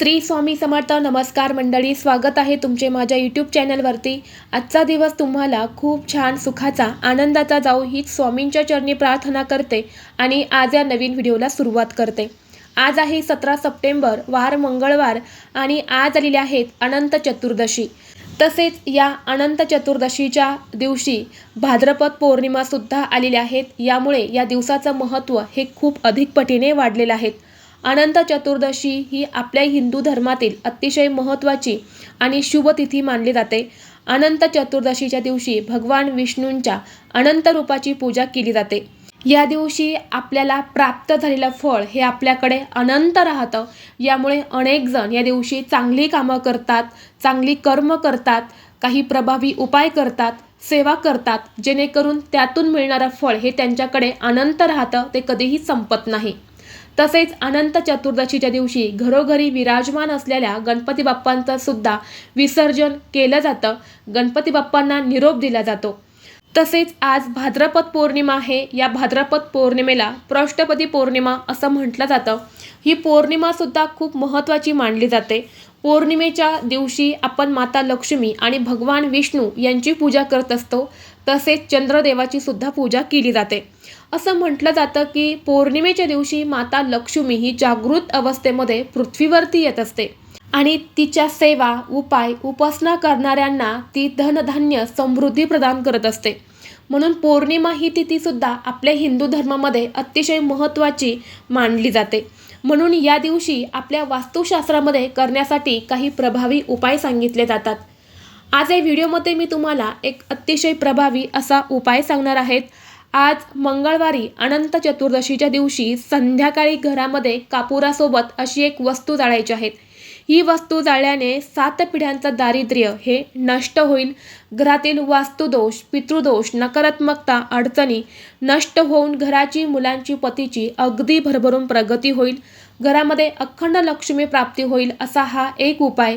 श्री स्वामी समर्थ नमस्कार मंडळी स्वागत आहे तुमचे माझ्या यूट्यूब चॅनलवरती. आजचा दिवस तुम्हाला खूप छान सुखाचा आनंदाचा जाऊ हीच स्वामींच्या चरणी प्रार्थना करते आणि आज या नवीन व्हिडिओला सुरुवात करते. आज आहे सतरा सप्टेंबर वार मंगळवार आणि आज आलेले आहेत अनंत चतुर्दशी. तसेच या अनंत चतुर्दशीच्या दिवशी भाद्रपद पौर्णिमासुद्धा आलेल्या आहेत. यामुळे या दिवसाचं महत्त्व हे खूप अधिक पटीने वाढलेलं आहे. अनंत चतुर्दशी ही आपल्या हिंदू धर्मातील अतिशय महत्त्वाची आणि शुभ तिथी मानली जाते. अनंत चतुर्दशीच्या दिवशी भगवान विष्णूंच्या अनंत रूपाची पूजा केली जाते. या दिवशी आपल्याला प्राप्त झालेलं फळ हे आपल्याकडे अनंत राहतं. यामुळे अनेक जण या दिवशी चांगली कामं करतात चांगली कर्म करतात काही प्रभावी उपाय करतात सेवा करतात. जेणेकरून त्यातून मिळणारं फळ हे त्यांच्याकडे अनंत राहतं ते कधीही संपत नाही. तसेच अनंत चतुर्दशीच्या दिवशी घरोघरी विराजमान असलेल्या गणपती बाप्पांचं सुद्धा विसर्जन केलं जातं. गणपती बाप्पांना निरोप दिला जातो. तसेच आज भाद्रपद पौर्णिमा आहे. या भाद्रपद पौर्णिमेला पृष्ठपदी पौर्णिमा असं म्हटलं जातं. ही पौर्णिमासुद्धा खूप महत्त्वाची मानली जाते. पौर्णिमेच्या दिवशी आपण माता लक्ष्मी आणि भगवान विष्णू यांची पूजा करत असतो. तसेच चंद्रदेवाची सुद्धा पूजा केली जाते. असं म्हटलं जातं की पौर्णिमेच्या दिवशी माता लक्ष्मी ही जागृत अवस्थेमध्ये पृथ्वीवरती येत असते. आणि तिच्या सेवा उपाय उपासना करणाऱ्यांना ती धनधान्य समृद्धी प्रदान करत असते. म्हणून पौर्णिमा ही तिथीसुद्धा आपल्या हिंदू धर्मामध्ये अतिशय महत्त्वाची मानली जाते. म्हणून या दिवशी आपल्या वास्तुशास्त्रामध्ये करण्यासाठी काही प्रभावी उपाय सांगितले जातात. आज या व्हिडिओमध्ये मी तुम्हाला एक अतिशय प्रभावी असा उपाय सांगणार आहेत. आज मंगळवारी अनंत चतुर्दशीच्या दिवशी संध्याकाळी घरामध्ये कापुरासोबत अशी एक वस्तू जाळायची आहेत ही वस्तू जाळल्याने सात पिढ्यांचं दारिद्र्य हे नष्ट होईल. घरातील वास्तुदोष पितृदोष नकारात्मकता अडचणी नष्ट होऊन घराची मुलांची पतीची अगदी भरभरून प्रगती होईल. घरामध्ये अखंड लक्ष्मी प्राप्ती होईल असा हा एक उपाय.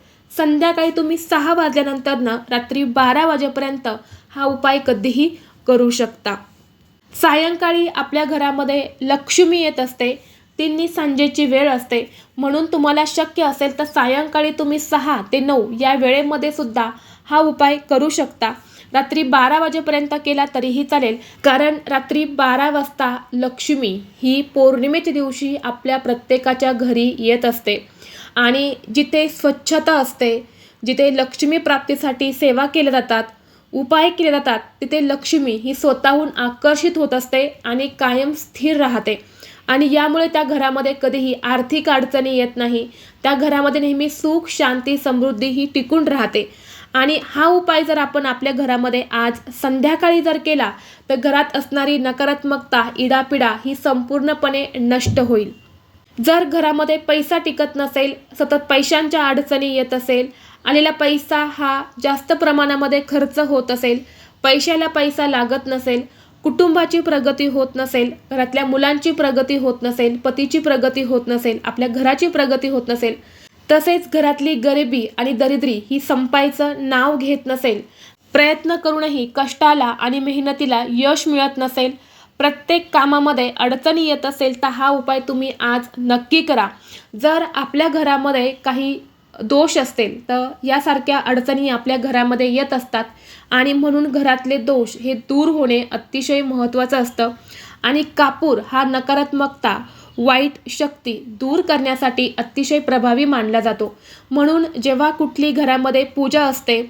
संध्याकाळी तुम्ही सहा वाजल्यानंतरनं रात्री बारा वाजेपर्यंत हा उपाय कधीही करू शकता. सायंकाळी आपल्या घरामध्ये लक्ष्मी येत असते. तिन्ही सांजेची वेळ असते. म्हणून तुम्हाला शक्य असेल तर सायंकाळी तुम्ही सहा ते नऊ या वेळेमध्ये सुद्धा हा उपाय करू शकता. रात्री बारा वाजेपर्यंत केला तरीही चालेल. कारण रात्री बारा वाजता लक्ष्मी ही पौर्णिमेच्या दिवशी आपल्या प्रत्येकाच्या घरी येत असते. आणि जिथे स्वच्छता असते जिथे लक्ष्मी प्राप्तीसाठी सेवा केल्या जातात उपाय केले जातात तिथे लक्ष्मी ही स्वतःहून आकर्षित होत असते आणि कायम स्थिर राहते. आणि यामुळे त्या घरामध्ये कधीही आर्थिक अडचणी येत नाही. त्या घरामध्ये नेहमी सुख शांती समृद्धी ही टिकून राहते. आणि हा उपाय जर आपण आपल्या घरामध्ये आज संध्याकाळी जर केला तर घरात असणारी नकारात्मकता इडापिडा ही संपूर्णपणे नष्ट होईल. जर घरामध्ये पैसा टिकत नसेल सतत पैशांच्या अडचणी येत असेल आलेला पैसा हा जास्त प्रमाणामध्ये खर्च होत असेल पैशाला पैसा लागत नसेल कुटुंबाची प्रगती होत नसेल घरातल्या मुलांची प्रगती होत नसेल पतीची प्रगती होत नसेल आपल्या घराची प्रगती होत नसेल तसेच घरातली गरिबी आणि दरिद्री ही संपायचं नाव घेत नसेल प्रयत्न करूनही कष्टाला आणि मेहनतीला यश मिळत नसेल प्रत्येक कामामध्ये अडचणी येत असेल तर हा उपाय तुम्ही आज नक्की करा. जर आपल्या घरामध्ये काही दोष असतील तर यासारख्या अडचणी आपल्या घरामध्ये येत असतात आणि म्हणून घरातले दोष हे दूर होणे अतिशय महत्त्वाचं असतं. आणि कापूर हा नकारात्मकता वाईट शक्ती दूर करण्यासाठी अतिशय प्रभावी मानला जातो. म्हणून जेव्हा कुठली घरामध्ये पूजा असते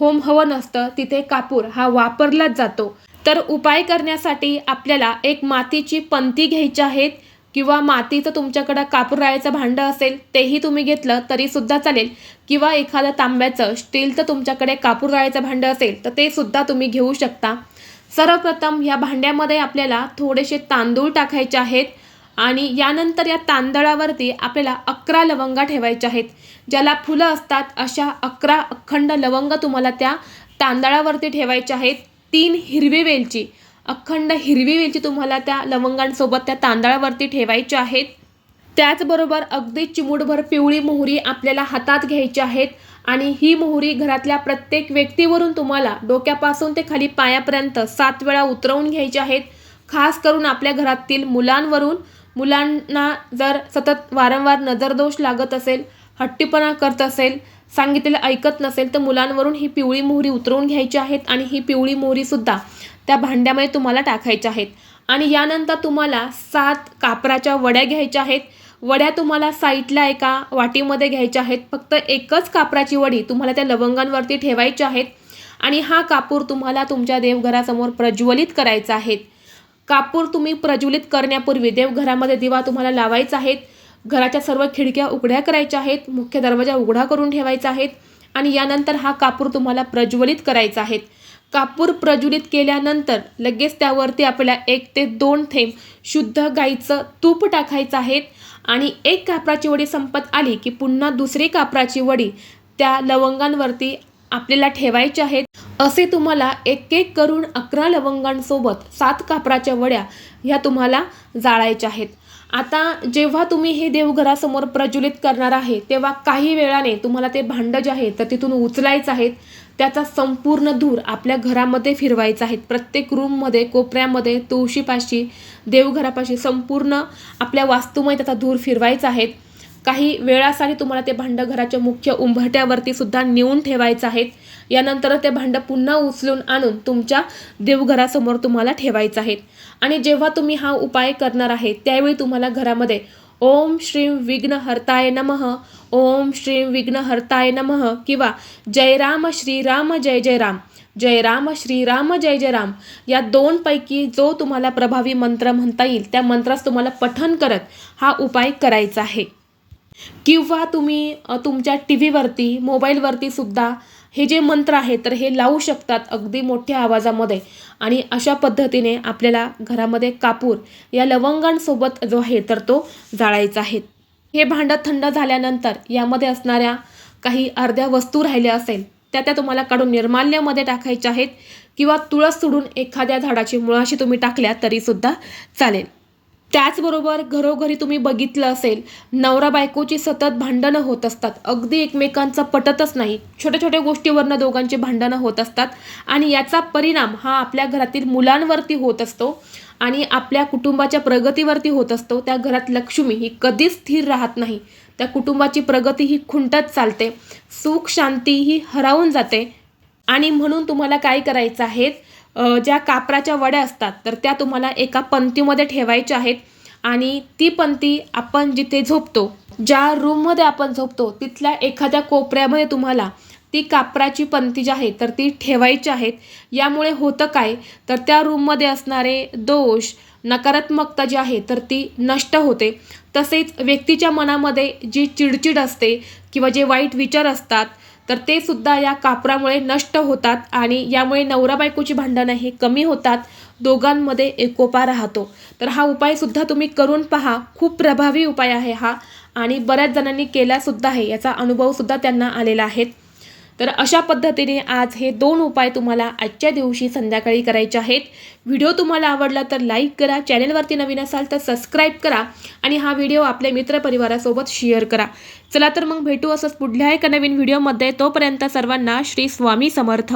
होम हवन असतं तिथे कापूर हा वापरलाच जातो. तर उपाय करण्यासाठी आपल्याला एक मातीची पंती घ्यायची आहेत किंवा मातीचं तुमच्याकडं कापूर भांडं असेल तेही तुम्ही घेतलं तरीसुद्धा चालेल. किंवा एखादं तांब्याचं स्टीलचं तुमच्याकडे कापूर भांडं असेल तर ते सुद्धा तुम्ही घेऊ शकता. सर्वप्रथम ह्या भांड्यामध्ये आपल्याला थोडेसे तांदूळ टाकायचे आहेत. आणि यानंतर या तांदळावरती आपल्याला अकरा लवंगा ठेवायच्या आहेत. ज्याला फुलं असतात अशा अकरा अखंड लवंग तुम्हाला त्या तांदळावरती ठेवायच्या आहेत. तीन हिरवी वेलची अखंड हिरवी वेलची तुम्हाला त्या लवंगांसोबत त्या तांदळावरती ठेवायच्या आहेत. त्याचबरोबर अगदी चिमूटभर पिवळी मोहरी आपल्याला हातात घ्यायची आहेत आणि ही मोहरी घरातल्या प्रत्येक व्यक्तीवरून तुम्हाला डोक्यापासून ते खाली पायापर्यंत सात वेळा उतरवून घ्यायची आहेत. खास करून आपल्या घरातील मुलांवरून मुलांना जर सतत वारंवार नजरदोष लागत असेल हट्टीपणा करत असेल सांगितलेलं ऐकत नसेल तर मुलांवरून ही पिवळी मोहरी उतरवून घ्यायची आहेत आणि ही पिवळी मोहरीसुद्धा त्या भांड्यामध्ये तुम्हाला टाकायच्या आहेत. आणि यानंतर तुम्हाला सात कापराच्या वड्या घ्यायच्या आहेत. वड्या तुम्हाला साईडला एका वाटीमध्ये घ्यायच्या आहेत. फक्त एकच कापराची वडी तुम्हाला त्या लवंगांवरती ठेवायच्या आहेत. आणि हा कापूर तुम्हाला तुमच्या देवघरासमोर प्रज्वलित करायचा आहे. कापूर तुम्ही प्रज्वलित करण्यापूर्वी देवघरामध्ये दिवा तुम्हाला लावायचा आहेत. घराच्या सर्व खिडक्या उघड्या करायच्या आहेत. मुख्य दरवाजा उघडा करून ठेवायचा आहेत आणि यानंतर हा कापूर तुम्हाला प्रज्वलित करायचा आहेत कापूर प्रज्वलित केल्यानंतर लगेच त्यावरती आपल्याला एक ते दोन थेंब शुद्ध गाईचं तूप टाकायचं आहेत आणि एक कापराची वडी संपत आली की पुन्हा दुसरी कापराची वडी त्या लवंगांवरती आपल्याला ठेवायचे आहेत. असे तुम्हाला एक एक करून अकरा लवंगांसोबत सात कापराच्या वड्या ह्या तुम्हाला जाळायच्या आहेत. आता जेव्हा तुम्ही हे देवघरासमोर प्रज्वलित करणार आहे तेव्हा काही वेळाने तुम्हाला ते भांडं जे आहे तर तिथून उचलायचं आहेत. त्याचा संपूर्ण धूर आपल्या घरामध्ये फिरवायचा आहे. प्रत्येक रूममध्ये कोपऱ्यामध्ये तुळशीपाशी देवघरापाशी संपूर्ण आपल्या वास्तूमध्ये त्याचा धूर फिरवायचा आहे. काही वेळासाठी तुम्हाला ते भांडं घराच्या मुख्य उंबरट्यावरती सुद्धा नेऊन ठेवायचं आहेत यानंतर ते भांडं पुन्हा उचलून आणून तुमच्या देवघरासमोर तुम्हाला ठेवायचं आहे. आणि जेव्हा तुम्ही हा उपाय करणार आहे त्यावेळी तुम्हाला घरामध्ये ओम श्रीम विघ्नहर्ताय नमः ओम श्रीम विघ्नहर्ताय नमः किंवा जय राम श्रीराम जय जय राम जय राम श्रीराम जय जय राम या दोनपैकी जो तुम्हाला प्रभावी मंत्र म्हणता येईल त्या मंत्रास तुम्हाला पठन करत हा उपाय करायचा आहे. किंवा तुम्ही तुमच्या टी व्हीवरती मोबाईलवरती सुद्धा हे जे मंत्र आहे तर हे लावू शकतात अगदी मोठ्या आवाजामध्ये. आणि अशा पद्धतीने आपल्याला घरामध्ये कापूर या लवंगांसोबत जो आहे तर तो जाळायचा आहे. हे भांडं थंड झाल्यानंतर यामध्ये असणाऱ्या काही अर्ध्या वस्तू राहिल्या असेल त्या त्या तुम्हाला काढून निर्माल्यामध्ये टाकायच्या आहेत किंवा तुळस सोडून एखाद्या झाडाची मुळाशी तुम्ही टाकल्या तरीसुद्धा चालेल. त्याचबरोबर घरोघरी तुम्ही बघितलं असेल नवरा बायकोची सतत भांडणं होत असतात. अगदी एकमेकांचं पटतच नाही. छोट्या छोट्या गोष्टीवरनं दोघांची भांडणं होत असतात. आणि याचा परिणाम हा आपल्या घरातील मुलांवरती होत असतो आणि आपल्या कुटुंबाच्या प्रगतीवरती होत असतो. त्या घरात लक्ष्मी ही कधीच स्थिर राहत नाही. त्या कुटुंबाची प्रगती ही खुंटत चालते. सुख शांती ही हरावून जाते. आणि म्हणून तुम्हाला काय करायचं आहे? ज्या कापराच्या वड्या असतात तर त्या तुम्हाला एका पंक्तीमध्ये ठेवायच्या आहेत. आणि ती पंक्ती आपण जिथे झोपतो ज्या रूममध्ये आपण झोपतो तिथल्या एखाद्या कोपऱ्यामध्ये तुम्हाला ती कापराची पंक्ती जी आहे तर ती ठेवायची आहेत. यामुळे होतं काय तर त्या रूममध्ये असणारे दोष नकारात्मकता जी आहे तर ती नष्ट होते. तसेच व्यक्तीच्या मनामध्ये जी चिडचिड असते किंवा जे वाईट विचार असतात तर ते सुद्धा या कापरामुळे नष्ट होतात आणि यामुळे नवरा बायकोची भांडणं हे कमी होतात. दोघांमध्ये एकोपा राहतो. तर हा उपायसुद्धा तुम्ही करून पहा. खूप प्रभावी उपाय आहे हा आणि बऱ्याच जणांनी केलासुद्धा आहे. याचा अनुभवसुद्धा त्यांना आलेला आहे. तर अशा पद्धतीने आज हे दोन उपाय तुम्हाला आजच्या दिवशी संध्याकाळी करायचे आहेत. व्हिडिओ तुम्हाला आवडला तर लाईक करा चॅनलवरती नवीन असाल तर सबस्क्राईब करा आणि हा व्हिडिओ आपल्या मित्रपरिवारासोबत शेअर करा. चला तर मग भेटू असंच पुढल्या एका नवीन व्हिडिओमध्ये. तोपर्यंत सर्वांना श्री स्वामी समर्थ.